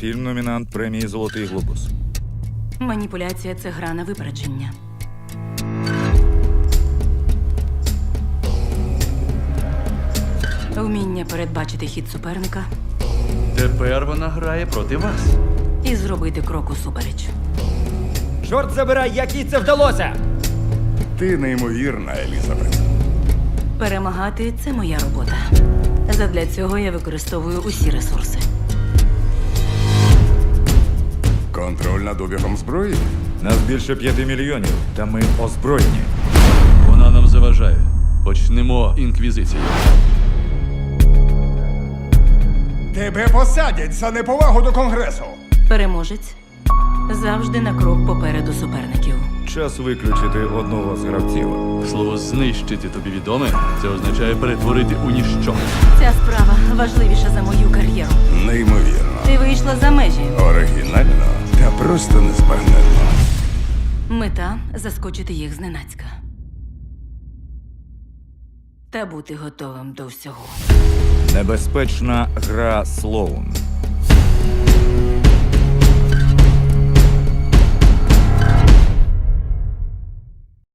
Фільм номінант премії Золотий глобус. Маніпуляція це гра на випередження. Вміння передбачити хід суперника Тепер вона грає проти вас. і зробити крок усупереч. Чорт забирай, як їй це вдалося! Ти неймовірна, Елізабет. Перемагати це моя робота. Задля цього я використовую усі ресурси. Над обігом зброї? Нас більше п'яти мільйонів, та ми озброєні. Вона нам заважає. Почнемо інквізицію. Тебе посадять за неповагу до конгресу. Переможець завжди на крок попереду суперників. Час виключити одного з гравців. Слово знищити тобі відоме. Це означає перетворити у ніщо. Ця справа важливіша за мою кар'єру. Просто незбагненно. Мета заскочити їх зненацька. Та бути готовим до всього. Небезпечна гра Слоун.